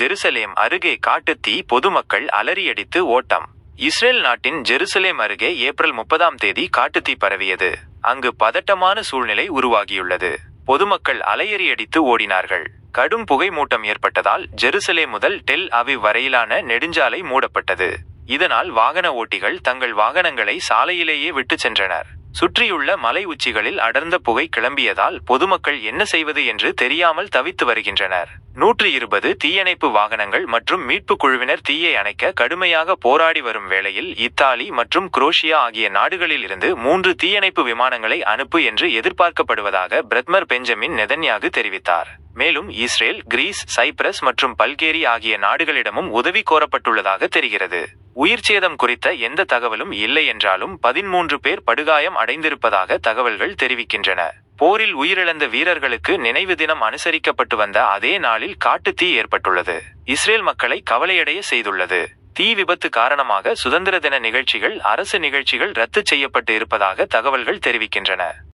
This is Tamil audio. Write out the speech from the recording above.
ஜெருசலேம் அருகே காட்டுத்தீ பொதுமக்கள் அலறியடித்து ஓட்டம். இஸ்ரேல் நாட்டின் ஜெருசலேம் அருகே ஏப்ரல் முப்பதாம் தேதி காட்டுத்தீ பரவியது. அங்கு பதட்டமான சூழ்நிலை உருவாகியுள்ளது. பொதுமக்கள் அலையறியடித்து ஓடினார்கள். கடும் புகை மூட்டம் ஏற்பட்டதால் ஜெருசலேம் முதல் டெல் அவிவ் வரையிலான நெடுஞ்சாலை மூடப்பட்டது. இதனால் வாகன ஓட்டிகள் தங்கள் வாகனங்களை சாலையிலேயே விட்டுச் சென்றனர். சுற்றியுள்ள மலை உச்சிகளில் அடர்ந்த புகை கிளம்பியதால் பொதுமக்கள் என்ன செய்வது என்று தெரியாமல் தவித்து வருகின்றனர். நூற்றி இருபது தீயணைப்பு வாகனங்கள் மற்றும் மீட்புக் குழுவினர் தீயை அணைக்க கடுமையாக போராடி வரும் வேளையில் இத்தாலி மற்றும் குரோஷியா ஆகிய நாடுகளில் இருந்து மூன்று தீயணைப்பு விமானங்களை அனுப்பு என்று எதிர்பார்க்கப்படுவதாக பிரத்மர் பெஞ்சமின் நெதன்யாகு தெரிவித்தார். மேலும் இஸ்ரேல் கிரீஸ் சைப்ரஸ் மற்றும் பல்கேரி ஆகிய நாடுகளிடமும் உதவி கோரப்பட்டுள்ளதாக தெரிகிறது. உயிர் சேதம் குறித்த எந்த தகவலும் இல்லை என்றாலும் பதிமூன்று பேர் படுகாயம் அடைந்திருப்பதாக தகவல்கள் தெரிவிக்கின்றன. போரில் உயிரிழந்த வீரர்களுக்கு நினைவு தினம் அனுசரிக்கப்பட்டு வந்த அதே நாளில் காட்டுத்தீ ஏற்பட்டுள்ளது. இஸ்ரேல் மக்களை கவலையடைய செய்துள்ளது. தீ விபத்து காரணமாக சுதந்திர தின நிகழ்ச்சிகள் அரசு நிகழ்ச்சிகள் ரத்து செய்யப்பட்டு இருப்பதாக தகவல்கள் தெரிவிக்கின்றன.